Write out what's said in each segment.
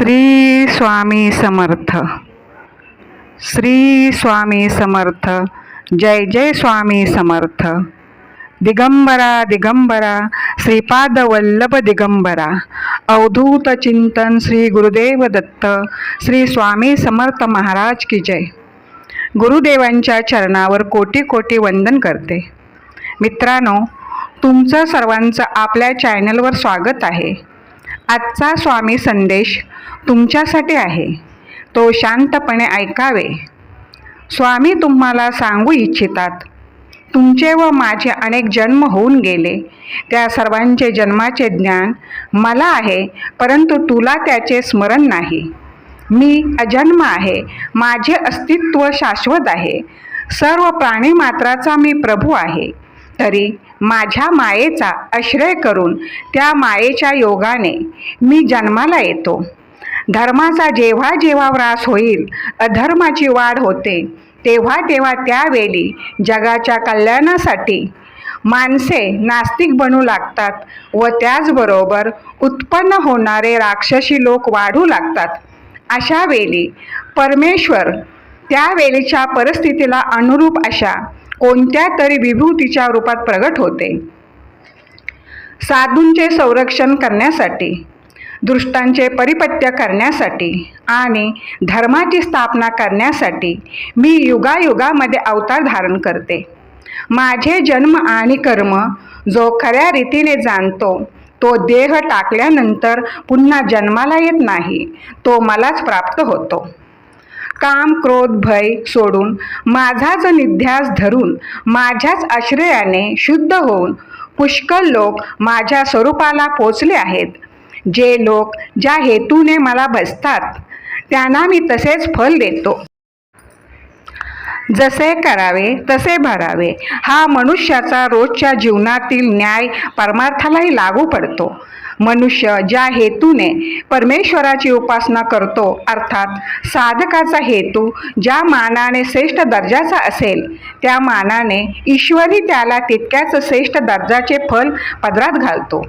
श्री स्वामी समर्थ. श्री स्वामी समर्थ. जय जय स्वामी समर्थ. दिगंबरा दिगंबरा. श्रीपाद वल्लभ दिगंबरा. अवधूत चिंतन श्री गुरुदेव दत्त. श्री स्वामी समर्थ महाराज की जय. गुरुदेवांच्या चरणावर कोटी कोटी वंदन करते. मित्रांनो तुमचं सर्वांचं आपल्या चॅनलवर स्वागत आहे. आजचा स्वामी संदेश तुमच्यासाठी आहे. तो शांतपणे ऐकावे. स्वामी तुम्हाला सांगू इच्छितात. तुमचे व माझे अनेक जन्म होऊन गेले. त्या सर्वांचे जन्माचे ज्ञान मला आहे परंतु तुला त्याचे स्मरण नाही. मी अजन्म आहे माझे अस्तित्व शाश्वत आहे. सर्व प्राणीमात्राचा मी प्रभू आहे. तरी माझ्या मायेचा आश्रय करून त्या मायेच्या योगाने मी जन्माला येतो. धर्माचा जेव्हा जेव्हा व्रास होईल अधर्माची वाढ होते तेव्हा तेव्हा त्यावेळी जगाच्या कल्याणासाठी माणसे नास्तिक बनू लागतात व त्याचबरोबर उत्पन्न होणारे राक्षसी लोक वाढू लागतात. अशा वेळी परमेश्वर त्यावेळीच्या परिस्थितीला अनुरूप अशा कोणत्या तरी विभूतीच्या रूपात प्रगट होते. साधूंचे संरक्षण करण्यासाठी दृष्टांचे परिपत्य करण्यासाठी आणि धर्माची स्थापना करण्यासाठी मी युगायुगामध्ये अवतार धारण करते. माझे जन्म आणि कर्म जो खऱ्या रीतीने जाणतो तो देह टाकल्यानंतर पुन्हा जन्माला येत नाही तो मलाच प्राप्त होतो. काम क्रोध भय सोडून माझाच निध्यास धरून माझ्याच आश्रयाने शुद्ध होऊन पुष्कळ लोक माझ्या स्वरूपाला पोचले आहेत. जे लोक ज्या हेतूने मला बसतात त्यांना मी तसेच फल देतो. जसे करावे तसे भरावे. हा मनुष्याचा रोजच्या जीवनातील न्याय परमार्थालाही लागू पडतो. मनुष्य ज्या हेतूने परमेश्वराची उपासना करतो अर्थात साधकाचा हेतू ज्या मानाने श्रेष्ठ दर्जाचा असेल त्या मानाने ईश्वरी त्याला तितक्याच श्रेष्ठ दर्जाचे फल पदरात घालतो.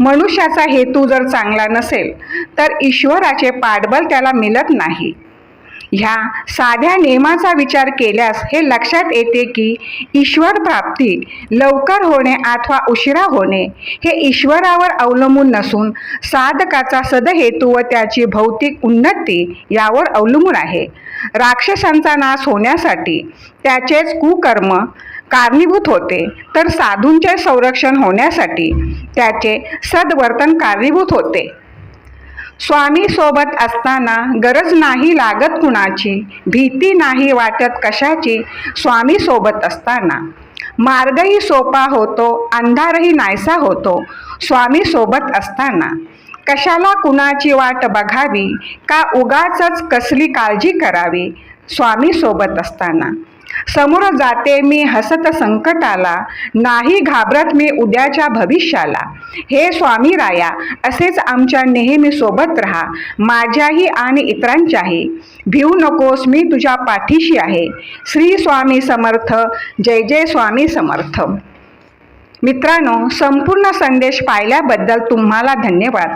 मनुष्याचा हेतू जर चांगला नसेल तर ईश्वराचे पाठबळ त्याला मिळत नाही. ह्या साध्या नियमाचा विचार केल्यास हे लक्षात येते की ईश्वर प्राप्ती लवकर होणे अथवा उशिरा होणे हे ईश्वरावर अवलंबून नसून साधकाचा सदहेतू व त्याची भौतिक उन्नती यावर अवलंबून आहे. राक्षसांचा नाश होण्यासाठी त्याचेच कुकर्म कारणीभूत होते. तर साधूंचे संरक्षण होण्यासाठी त्याचे सद्वर्तन कारणीभूत होते. स्वामी सोबत असताना गरज नाही लागत कुणाची भीती नाही वाटत कशाची स्वामी सोबत असताना. मार्गही सोपा होतो अंधारही नाहीसा होतो स्वामी सोबत असताना. कशाला कुणाची वाट बघावी का उगाच कसली काळजी करावी स्वामी सोबत असताना. समोर जाते मी हसत संकटाला नाही घाबरत मी उद्याच्या भविष्याला. हे स्वामी राया असेच आमच्या नेहमी सोबत राहा माझ्याही आणि इतरांच्याही. भिऊ नकोस मी तुझ्या पाठीशी आहे. श्री स्वामी समर्थ जय जय स्वामी समर्थ. मित्रांनो संपूर्ण संदेश पाहिल्याबद्दल तुम्हाला धन्यवाद.